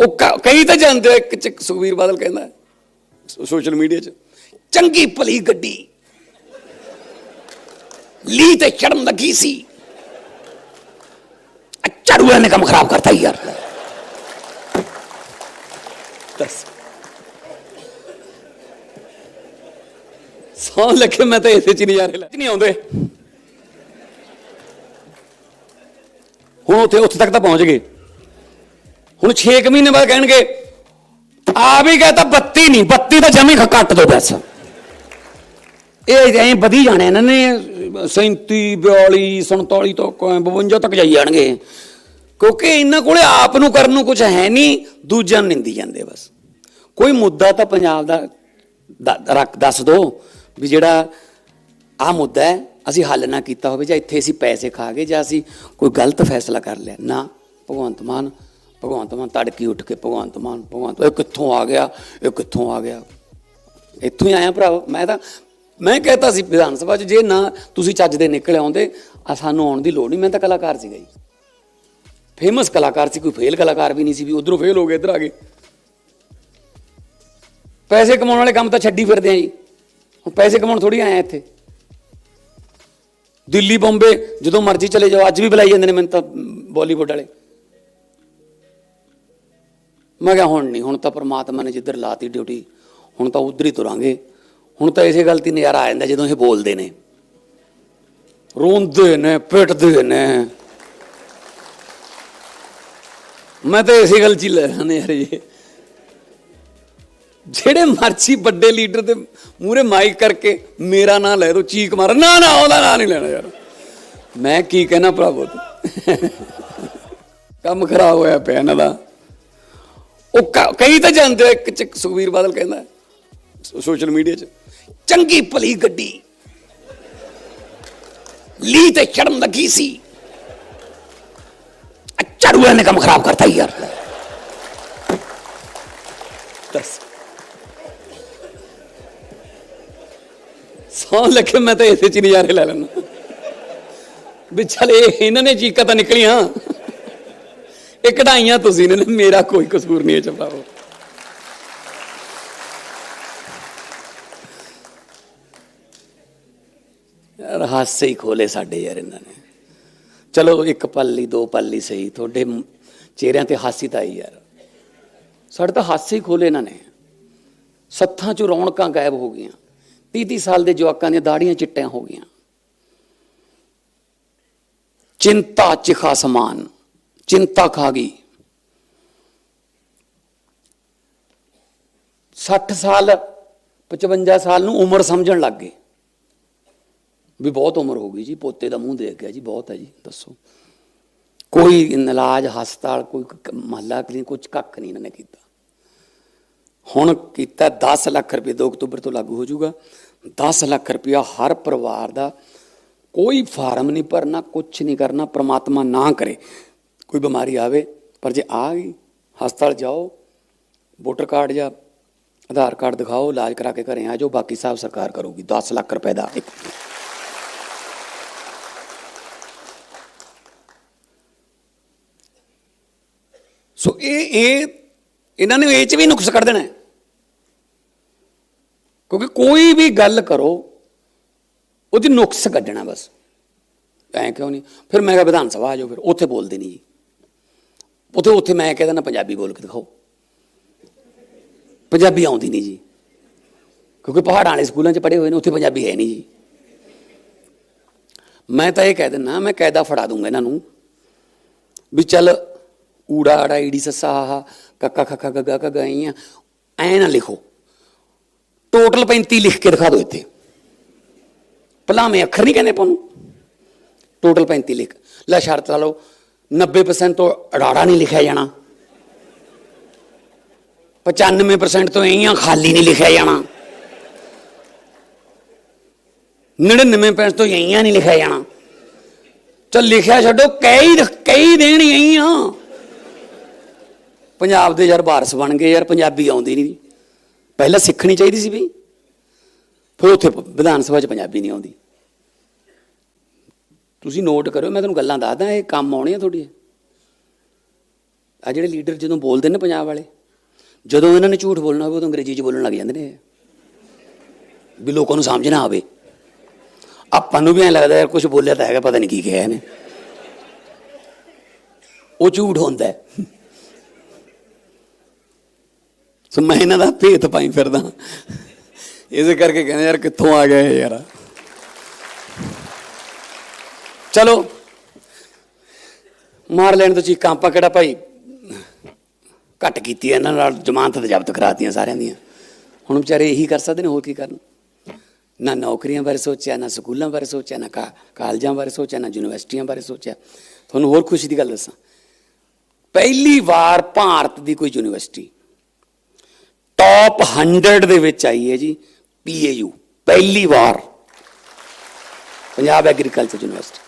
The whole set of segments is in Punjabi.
ਉਹ ਕਈ ਤਾਂ ਜਾਂਦੇ ਇੱਕ ਚ ਸੁਖਵੀਰ ਬਾਦਲ ਕਹਿੰਦਾ ਸੋਸ਼ਲ ਮੀਡੀਆ 'ਚ ਚੰਗੀ ਭਲੀ ਗੱਡੀ ਲੀ ਤੇ ਚੜਨ ਲੱਗੀ ਸੀ। ਝਾੜੂਆਂ ਨੇ ਕੰਮ ਖਰਾਬ ਕਰਤਾ ਯਾਰ। ਦੱਸ। ਸੌ ਲੱਗੇ ਮੈਂ ਤਾਂ ਇਸੇ ਚ ਹੀ ਨਜ਼ਾਰੇ ਲੈ ਨਹੀਂ ਆਉਂਦੇ। ਹੁਣ ਉੱਥੇ ਉੱਥੇ ਤੱਕ ਤਾਂ ਪਹੁੰਚ ਗਏ। ਹੁਣ 6 ਮਹੀਨੇ ਬਾਅਦ ਕਹਿਣਗੇ ਆ ਵੀ ਕਹਤਾ ਬੱਤੀ ਨਹੀਂ, ਬੱਤੀ ਤਾਂ ਜਮੀ ਘੱਟ ਦੋ ਬਸ। ਇਹ ਐਂ ਵਧੀ ਜਾਣੇ, ਇਹਨਾਂ ਨੇ 37 42 47 ਤੋਂ 52 ਤੱਕ ਜਾਈ ਜਾਣਗੇ। ਕਿਉਂਕਿ ਇਹਨਾਂ ਕੋਲੇ ਆਪ ਨੂੰ ਕਰਨ ਨੂੰ ਕੁਝ ਹੈ ਨਹੀਂ, ਦੂਜਿਆਂ ਨੂੰ ਨਿੰਦੀ ਜਾਂਦੇ ਬਸ। ਕੋਈ ਮੁੱਦਾ ਤਾਂ ਪੰਜਾਬ ਦਾ ਰੱਖ, ਦੱਸ ਦੋ ਵੀ ਜਿਹੜਾ ਆ ਮੁੱਦਾ ਹੈ, ਅਸੀਂ ਹੱਲ ਨਾ ਕੀਤਾ ਹੋਵੇ ਜਾਂ ਇੱਥੇ ਅਸੀਂ ਪੈਸੇ ਖਾ ਗਏ ਜਾਂ ਅਸੀਂ ਕੋਈ ਗਲਤ ਫੈਸਲਾ ਕਰ ਲਿਆ। ਨਾ, ਭਗਵੰਤ ਮਾਨ ਭਗਵੰਤ ਮਾਨ ਤੜਕੀ ਉੱਠ ਕੇ ਭਗਵੰਤ ਮਾਨ, ਭਗਵੰਤ ਇਹ ਕਿੱਥੋਂ ਆ ਗਿਆ, ਇਹ ਕਿੱਥੋਂ ਆ ਗਿਆ? ਇੱਥੋਂ ਹੀ ਆਇਆ ਭਰਾ ਮੈਂ ਤਾਂ, ਮੈਂ ਕਹਤਾ ਸੀ ਵਿਧਾਨ ਸਭਾ 'ਚ, ਜੇ ਨਾ ਤੁਸੀਂ ਚੱਜ ਦੇ ਨਿਕਲ ਆਉਂਦੇ, ਆ ਸਾਨੂੰ ਆਉਣ ਦੀ ਲੋੜ ਨਹੀਂ। ਮੈਂ ਤਾਂ ਕਲਾਕਾਰ ਸੀਗਾ ਜੀ। ਫੇਮਸ ਕਲਾਕਾਰ ਸੀ, ਕੋਈ ਫੇਲ ਕਲਾਕਾਰ ਵੀ ਨਹੀਂ ਸੀ, ਵੀ ਉਧਰੋਂ ਫੇਲ ਹੋ ਗਏ, ਇੱਧਰ ਆ ਗਏ। ਪੈਸੇ ਕਮਾਉਣ ਵਾਲੇ ਕੰਮ ਤਾਂ ਛੱਡੀ ਫਿਰਦੇ ਆ ਜੀ। ਹੁਣ ਪੈਸੇ ਕਮਾਉਣ ਥੋੜੀ ਆਇਆ ਇੱਥੇ। ਦਿੱਲੀ, ਬੰਬੇ, ਜਦੋਂ ਮਰਜ਼ੀ ਚਲੇ ਜਾਓ, ਅੱਜ ਵੀ ਬੁਲਾਈ ਜਾਂਦੇ ਨੇ ਮੈਨੂੰ ਤਾਂ ਬਾਲੀਵੁੱਡ ਵਾਲੇ। ਮੈਂ ਕਿਹਾ ਹੁਣ ਨਹੀਂ, ਹੁਣ ਤਾਂ ਪ੍ਰਮਾਤਮਾ ਨੇ ਜਿੱਧਰ ਲਾਤੀ ਡਿਊਟੀ, ਹੁਣ ਤਾਂ ਉਧਰ ਹੀ ਤੁਰਾਂਗੇ। ਹੁਣ ਤਾਂ ਇਸੇ ਗੱਲ ਤੇ ਨਜ਼ਾਰਾ ਆ ਜਾਂਦਾ ਜਦੋਂ ਇਹ ਬੋਲਦੇ ਨੇ। ਰੋਂਦੇ ਨੇ, ਪਿੱਟਦੇ ਨੇ। ਮੈਂ ਤਾਂ ਇਸੇ ਗੱਲ ਚ ਹੀ ਲੈ ਨੇ ਯਾਰ ਇਹ ਜਿਹੜੇ ਮਰਜ਼ੀ ਵੱਡੇ ਲੀਡਰ ਦੇ ਮੂਹਰੇ ਮਾਈਕ ਕਰਕੇ ਮੇਰਾ ਨਾਂ ਲੈ ਦੋ, ਚੀਕ ਮਾਰ। ਨਾ ਨਾ, ਉਹਦਾ ਨਾਂ ਨਹੀਂ ਲੈਣਾ ਯਾਰ। ਮੈਂ ਕੀ ਕਹਿਣਾ ਭਰਾਵੋ? ਤੂੰ ਕੰਮ ਖਰਾਬ ਹੋਇਆ ਪਿਆ ਇਹਨਾਂ ਦਾ। ਉਹ ਕਈ ਤਾਂ ਜਾਂਦੇ ਇੱਕ ਚ ਸੁਖਵੀਰ ਬਾਦਲ ਕਹਿੰਦਾ, ਸੋਸ਼ਲ ਮੀਡੀਆ 'ਚ, ਚੰਗੀ ਭਲੀ ਗੱਡੀ। ਲੀ ਤੇ ਚੜਨ ਲੱਗੀ ਸੀ। ਝਾੜੂਆਂ ਨੇ ਕੰਮ ਖਰਾਬ ਕਰਤਾ ਯਾਰ। ਦੱਸ। ਸੌ ਲੱਗੇ, ਮੈਂ ਤਾਂ ਇਸੇ ਚ ਹੀ ਨਜ਼ਾਰੇ ਲੈ ਲੈਣਾ ਵੀ ਚੱਲ ਇਹਨਾਂ ਨੇ ਚੀਕਾਂ ਤਾਂ ਨਿਕਲੀਆਂ। ਇਹ ਕਢਾਈਆਂ ਤੁਸੀਂ ਨੇ ਮੇਰਾ ਕੋਈ ਕਸੂਰ ਨਹੀਂ ਹੈ ਚਪਾਓ ਯਾਰ ਹਾਸੇ ਹੀ ਖੋਲੇ ਸਾਡੇ ਯਾਰ ਇਹਨਾਂ ਨੇ। ਚਲੋ, ਇੱਕ ਪੱਲੀ ਦੋ ਪਲ ਸਹੀ, ਤੁਹਾਡੇ ਚਿਹਰਿਆਂ ਤੇ ਹਾਸੀ ਤਾਂ ਆਈ ਯਾਰ। ਸਾਡੇ ਤਾਂ ਹਾਸੇ ਹੀ ਖੋਲੇ ਇਹਨਾਂ ਨੇ। ਸੱਥਾਂ ਚੋਂ ਰੌਣਕਾਂ ਗਾਇਬ ਹੋ ਗਈਆਂ। 30 30 ਸਾਲ ਦੇ ਜਵਾਕਾਂ ਦੀਆਂ ਦਾੜੀਆਂ ਚਿੱਟੀਆਂ ਹੋ ਗਈਆਂ। ਚਿੰਤਾ ਚਿਖਾ ਸਮਾਨ ਚਿੰਤਾ ਖਾ ਗਈ। 60 ਸਾਲ 55 ਸਾਲ ਨੂੰ ਉਮਰ ਸਮਝਣ ਲੱਗ ਗਏ। ਵੀ ਬਹੁਤ ਉਮਰ ਹੋ ਗਈ ਜੀ, ਪੋਤੇ ਦਾ ਮੂੰਹ ਦੇਖ ਗਿਆ ਜੀ, ਬਹੁਤ ਹੈ ਜੀ, ਦੱਸੋ। ਕੋਈ ਇਲਾਜ, ਹਸਪਤਾਲ, ਕੋਈ ਮਹੱਲਾ, ਕਲੀਨਿਕ ਕੁਝ ਕੱਖ ਨਹੀਂ ਇਹਨਾਂ ਨੇ ਕੀਤਾ। ਹੁਣ ਕੀਤਾ 10 ਲੱਖ ਰੁਪਏ 2 ਅਕਤੂਬਰ ਤੋਂ ਲਾਗੂ ਹੋ ਜਾਊਗਾ। 10 ਲੱਖ ਰੁਪਇਆ ਹਰ ਪਰਿਵਾਰ ਦਾ ਕੋਈ ਫਾਰਮ ਨਹੀਂ ਭਰਨਾ ਕੁਝ ਨਹੀਂ ਕਰਨਾ, ਪ੍ਰਮਾਤਮਾ ਨਾ ਕਰੇ। ਕੋਈ ਬਿਮਾਰੀ ਆਵੇ, ਪਰ ਜੇ ਆ ਗਈ, ਹਸਪਤਾਲ ਜਾਓ, ਵੋਟਰ ਕਾਰਡ ਜਾਂ ਆਧਾਰ ਕਾਰਡ ਦਿਖਾਓ, ਇਲਾਜ ਕਰਾ ਕੇ ਘਰੇ ਆ ਜਾਓ, ਬਾਕੀ ਸਾਹਿਬ ਸਰਕਾਰ ਕਰੂਗੀ 10 ਲੱਖ ਰੁਪਏ ਦਾ ਇੱਕ। ਸੋ ਇਹ ਇਹ, ਇਹਨਾਂ ਨੇ ਇਹ ਚ ਵੀ ਨੁਕਸ ਕੱਢ ਦੇਣਾ ਕਿਉਂਕਿ ਕੋਈ ਵੀ ਗੱਲ ਕਰੋ, ਉਹਦੀ ਨੁਕਸ ਕੱਢਣਾ ਬਸ। ਐਂ ਕਿਉਂ ਨਹੀਂ? ਫਿਰ ਮੈਂ ਕਿਹਾ ਵਿਧਾਨ ਸਭਾ ਆ ਜਾਓ, ਫਿਰ ਉੱਥੇ ਬੋਲਦੇ ਨਹੀਂ ਜੀ। ਉੱਥੇ ਉੱਥੇ ਮੈਂ ਕਹਿ ਦਿੰਦਾ, ਪੰਜਾਬੀ ਬੋਲ ਕੇ ਦਿਖਾਓ। ਪੰਜਾਬੀ ਆਉਂਦੀ ਨਹੀਂ ਜੀ। ਕਿਉਂਕਿ ਪਹਾੜਾਂ ਵਾਲੇ ਸਕੂਲਾਂ 'ਚ ਪੜ੍ਹੇ ਹੋਏ ਨੇ, ਉੱਥੇ ਪੰਜਾਬੀ ਹੈ ਨਹੀਂ ਜੀ। ਮੈਂ ਤਾਂ ਇਹ ਕਹਿ ਦਿੰਦਾ, ਮੈਂ ਕਾਇਦਾ ਫੜਾ ਦੂੰਗਾ ਇਹਨਾਂ ਨੂੰ ਵੀ ਚੱਲ ਊੜਾ ਆੜਾ ਈੜੀ ਸੱਸਾ ਹਾ ਕੱਕਾ ਖੱਖਾ ਗੱਗਾ ਕਾ ਗਾਈਆਂ ਐ ਨਾ ਲਿਖੋ। ਟੋਟਲ 35 ਲਿਖ ਕੇ ਦਿਖਾ ਦਿਓ ਇੱਥੇ। ਭਲਾਵੇਂ ਅੱਖਰ ਨਹੀਂ ਕਹਿੰਦੇ ਆਪਾਂ ਨੂੰ। ਟੋਟਲ 35 ਲਿਖ। ਲੈ ਸ਼ਰਤ ਲਾ ਲਓ। 90% ਤੋਂ ਅੜਾੜਾ ਨਹੀਂ ਲਿਖਿਆ ਜਾਣਾ। 95% ਤੋਂ ਇਹੀਆਂ ਖਾਲੀ ਨਹੀਂ ਲਿਖਿਆ ਜਾਣਾ। 99% ਤੋਂ ਇਹੀਆਂ ਨਹੀਂ ਲਿਖਿਆ ਜਾਣਾ। ਚੱਲ ਲਿਖਿਆ ਛੱਡੋ ਕਈ ਕਈ ਦੇਣ ਇਹੀਆਂ। ਪੰਜਾਬ ਦੇ ਯਾਰ ਵਾਰਸ ਬਣ ਗਏ ਯਾਰ, ਪੰਜਾਬੀ ਆਉਂਦੀ ਨਹੀਂ। ਪਹਿਲਾਂ ਸਿੱਖਣੀ ਚਾਹੀਦੀ ਸੀ ਵੀ। ਫਿਰ ਉੱਥੇ ਵਿਧਾਨ ਸਭਾ 'ਚ ਪੰਜਾਬੀ ਨਹੀਂ ਆਉਂਦੀ। ਤੁਸੀਂ ਨੋਟ ਕਰਿਓ, ਮੈਂ ਤੁਹਾਨੂੰ ਗੱਲਾਂ ਦੱਸਦਾ, ਇਹ ਕੰਮ ਆਉਣੀਆਂ ਤੁਹਾਡੀਆਂ। ਆ ਜਿਹੜੇ ਲੀਡਰ ਜਦੋਂ ਬੋਲਦੇ ਨੇ ਪੰਜਾਬ ਵਾਲੇ, ਜਦੋਂ ਇਹਨਾਂ ਨੇ ਝੂਠ ਬੋਲਣਾ ਹੋਵੇ, ਉਦੋਂ ਅੰਗਰੇਜ਼ੀ 'ਚ ਬੋਲਣ ਲੱਗ ਜਾਂਦੇ ਨੇ ਵੀ ਲੋਕਾਂ ਨੂੰ ਸਮਝ ਨਾ ਆਵੇ। ਆਪਾਂ ਨੂੰ ਵੀ ਐਂ ਲੱਗਦਾ ਯਾਰ ਕੁਝ ਬੋਲਿਆ ਤਾਂ ਹੈਗਾ, ਪਤਾ ਨਹੀਂ ਕੀ ਕਿਹਾ ਇਹਨੇ। ਉਹ ਝੂਠ ਹੁੰਦਾ ਸੋ ਮੈਂ ਇਹਨਾਂ ਦਾ ਭੇਤ ਪਾਈ ਫਿਰਦਾ। ਇਸੇ ਕਰਕੇ ਕਹਿੰਦੇ ਯਾਰ ਕਿੱਥੋਂ ਆ ਗਿਆ ਇਹ ਯਾਰ। ਚਲੋ। ਮਾਰ ਲੈਣ ਤੋਂ ਚੀਕਾਂ ਆਪਾਂ ਕਿਹੜਾ ਭਾਈ? ਘੱਟ ਕੀਤੀ ਹੈ, ਇਹਨਾਂ ਨਾਲ ਜ਼ਮਾਨਤ ਤੇ ਜ਼ਬਤ ਕਰਾਤੀਆਂ ਸਾਰਿਆਂ ਦੀਆਂ। ਹੁਣ ਵਿਚਾਰੇ ਇਹੀ ਕਰ ਸਕਦੇ ਨੇ, ਹੋਰ ਕੀ ਕਰਨ? ਨਾ ਨੌਕਰੀਆਂ ਬਾਰੇ ਸੋਚਿਆ, ਨਾ ਸਕੂਲਾਂ ਬਾਰੇ ਸੋਚਿਆ, ਨਾ ਕਾ- ਕਾਲਜਾਂ ਬਾਰੇ ਸੋਚਿਆ, ਨਾ ਯੂਨੀਵਰਸਿਟੀਆਂ ਬਾਰੇ ਸੋਚਿਆ। ਤੁਹਾਨੂੰ ਹੋਰ ਖੁਸ਼ੀ ਦੀ ਗੱਲ ਦੱਸਾਂ। ਪਹਿਲੀ ਵਾਰ ਭਾਰਤ ਦੀ ਕੋਈ ਯੂਨੀਵਰਸਿਟੀ ਟੌਪ 100 ਦੇ ਵਿੱਚ ਆਈ ਹੈ ਜੀ ਪੀਏਯੂ ਪਹਿਲੀ ਵਾਰ। ਪੰਜਾਬ ਐਗਰੀਕਲਚਰ ਯੂਨੀਵਰਸਿਟੀ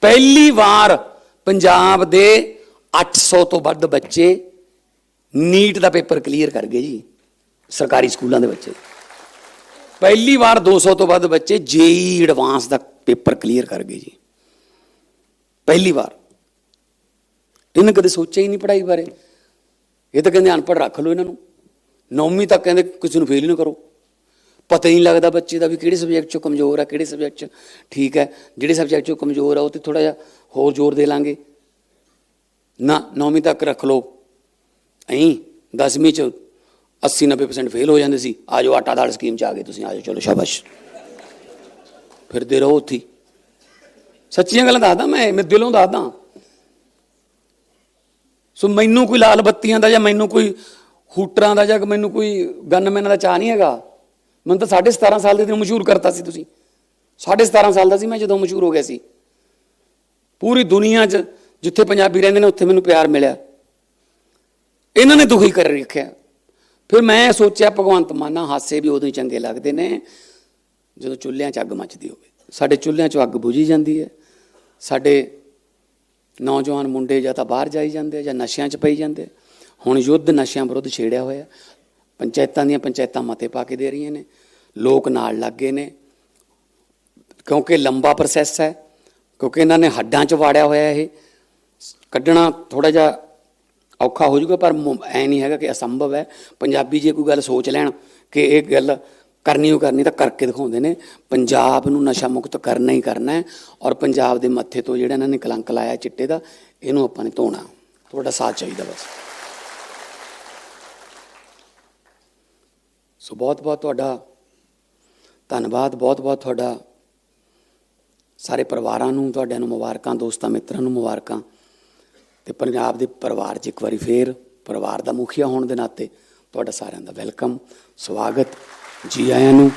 ਪਹਿਲੀ ਵਾਰ ਪੰਜਾਬ ਦੇ 800 ਤੋਂ ਵੱਧ ਬੱਚੇ ਨੀਟ ਦਾ ਪੇਪਰ ਕਲੀਅਰ ਕਰ ਗਏ ਜੀ, ਸਰਕਾਰੀ ਸਕੂਲਾਂ ਦੇ ਬੱਚੇ। ਪਹਿਲੀ ਵਾਰ 200 ਤੋਂ ਵੱਧ ਬੱਚੇ ਜੇਈ ਐਡਵਾਂਸ ਦਾ ਪੇਪਰ ਕਲੀਅਰ ਕਰ ਗਏ ਜੀ। ਪਹਿਲੀ ਵਾਰ। ਇਹਨੇ ਕਦੇ ਸੋਚਿਆ ਹੀ ਨਹੀਂ ਪੜ੍ਹਾਈ ਬਾਰੇ। ਇਹ ਤਾਂ ਕਹਿੰਦੇ ਅਨਪੜ੍ਹ ਰੱਖ ਲਓ ਇਹਨਾਂ ਨੂੰ। ਨੌਵੀਂ ਤੱਕ ਕਹਿੰਦੇ ਕਿਸੇ ਨੂੰ ਫੇਲ ਹੀ ਨਾ ਕਰੋ। ਪਤਾ ਹੀ ਨਹੀਂ ਲੱਗਦਾ ਬੱਚੇ ਦਾ ਵੀ ਕਿਹੜੇ ਸਬਜੈਕਟ 'ਚੋਂ ਕਮਜ਼ੋਰ ਆ, ਕਿਹੜੇ ਸਬਜੈਕਟ 'ਚ ਠੀਕ ਹੈ। ਜਿਹੜੇ ਸਬਜੈਕਟ 'ਚੋਂ ਕਮਜ਼ੋਰ ਆ, ਉਹ ਤੇ ਥੋੜਾ ਜਿਹਾ ਹੋਰ ਜ਼ੋਰ ਦੇ ਲਾਂਗੇ। ਨਾ, ਨੌਵੀਂ ਤੱਕ ਰੱਖ ਲਓ। ਐਂ 10ਵੀਂ 'ਚ 80 90% ਫੇਲ ਹੋ ਜਾਂਦੇ ਸੀ। ਆ ਜਾਓ ਆਟਾ ਦਾਲ ਸਕੀਮ 'ਚ ਆ ਗਏ ਤੁਸੀਂ, ਆ ਜਾਓ, ਚਲੋ ਸ਼ਾਬਾਸ਼। ਫਿਰਦੇ ਰਹੋ ਉੱਥੇ ਸੱਚੀਆਂ ਗੱਲਾਂ ਦੱਸਦਾ ਮੈਂ ਮੈਂ ਦਿਲੋਂ ਦੱਸਦਾ। ਸੋ ਮੈਨੂੰ ਕੋਈ ਲਾਲ ਬੱਤੀਆਂ ਦਾ ਜਾਂ ਮੈਨੂੰ ਕੋਈ ਹੂਟਰਾਂ ਦਾ ਜਾਂ ਮੈਨੂੰ ਕੋਈ ਗਨਮੈਨਾਂ ਦਾ ਚਾਹ ਨਹੀਂ ਹੈਗਾ। ਮੈਨੂੰ ਤਾਂ 17.5 ਸਾਲ ਦੇ ਦਿਨ ਮਸ਼ਹੂਰ ਕਰਤਾ ਸੀ ਤੁਸੀਂ। 17.5 ਸਾਲ ਦਾ ਸੀ, ਮੈਂ ਜਦੋਂ ਮਸ਼ਹੂਰ ਹੋ ਗਿਆ ਸੀ। ਪੂਰੀ ਦੁਨੀਆ 'ਚ ਜਿੱਥੇ ਪੰਜਾਬੀ ਰਹਿੰਦੇ ਨੇ, ਉੱਥੇ ਮੈਨੂੰ ਪਿਆਰ ਮਿਲਿਆ। ਇਹਨਾਂ ਨੇ ਦੁਖੀ ਕਰ ਰੱਖਿਆ। ਫਿਰ ਮੈਂ ਸੋਚਿਆ, ਭਗਵੰਤ ਮਾਨਾ ਹਾਸੇ ਵੀ ਉਦੋਂ ਹੀ ਚੰਗੇ ਲੱਗਦੇ ਨੇ, ਜਦੋਂ ਚੁੱਲ੍ਹਿਆਂ 'ਚ ਅੱਗ ਮੱਚਦੀ ਹੋਵੇ। ਸਾਡੇ ਚੁੱਲ੍ਹਿਆਂ 'ਚ ਅੱਗ ਬੁਝੀ ਜਾਂਦੀ ਹੈ। ਸਾਡੇ ਨੌਜਵਾਨ ਮੁੰਡੇ ਜਾਂ ਤਾਂ ਬਾਹਰ ਜਾਈ ਜਾਂਦੇ ਜਾਂ ਨਸ਼ਿਆਂ 'ਚ ਪਈ ਜਾਂਦੇ ਹੁਣ ਯੁੱਧ ਨਸ਼ਿਆਂ ਵਿਰੁੱਧ ਛੇੜਿਆ ਹੋਇਆ। ਪੰਚਾਇਤਾਂ ਦੀਆਂ ਪੰਚਾਇਤਾਂ ਮਤੇ ਪਾ ਕੇ ਦੇ ਰਹੀਆਂ ਨੇ। ਲੋਕ ਨਾਲ ਲੱਗ ਗਏ ਨੇ। ਕਿਉਂਕਿ ਲੰਬਾ ਪ੍ਰੋਸੈਸ ਹੈ, ਕਿਉਂਕਿ ਇਹਨਾਂ ਨੇ ਹੱਡਾਂ 'ਚ ਵਾੜਿਆ ਹੋਇਆ ਇਹ। ਕੱਢਣਾ ਥੋੜਾ ਜਿਹਾ ਔਖਾ ਹੋ ਜਾਊਗਾ, ਪਰ ਮੁ- ਐ ਨਹੀਂ ਹੈਗਾ ਕਿ ਅਸੰਭਵ ਹੈ। ਪੰਜਾਬੀ ਜੇ ਕੋਈ ਗੱਲ ਸੋਚ ਲੈਣ ਕਿ ਇਹ ਗੱਲ ਕਰਨੀ ਹੋ ਕਰਨੀ ਤਾਂ ਕਰਕੇ ਦਿਖਾਉਂਦੇ ਨੇ। ਪੰਜਾਬ ਨੂੰ ਨਸ਼ਾ ਮੁਕਤ ਕਰਨਾ ਹੀ ਕਰਨਾ ਹੈ ਔਰ ਪੰਜਾਬ ਦੇ ਮੱਥੇ ਤੋਂ ਜਿਹੜਾ ਇਹਨਾਂ ਨੇ ਕਲੰਕ ਲਾਇਆ ਚਿੱਟੇ ਦਾ, ਇਹਨੂੰ ਆਪਾਂ ਨੇ ਧੋਣਾ। ਤੁਹਾਡਾ ਸਾਥ ਚਾਹੀਦਾ ਬਸ। ਸੋ ਬਹੁਤ ਬਹੁਤ ਤੁਹਾਡਾ ਧੰਨਵਾਦ, ਬਹੁਤ ਬਹੁਤ ਤੁਹਾਡਾ ਸਾਰੇ ਪਰਿਵਾਰਾਂ ਨੂੰ, ਤੁਹਾਡਿਆਂ ਨੂੰ ਮੁਬਾਰਕਾਂ, ਦੋਸਤਾਂ, ਮਿੱਤਰਾਂ ਨੂੰ ਮੁਬਾਰਕਾਂ। ਤੇ ਪੰਜਾਬ ਦੇ ਪਰਿਵਾਰ 'ਚ ਇੱਕ ਵਾਰੀ ਫੇਰ ਪਰਿਵਾਰ ਦਾ ਮੁਖੀਆ ਹੋਣ ਦੇ ਨਾਤੇ ਤੁਹਾਡਾ ਸਾਰਿਆਂ ਦਾ ਵੈਲਕਮ, ਸਵਾਗਤ। ਜੀ ਆਇਆਂ ਨੂੰ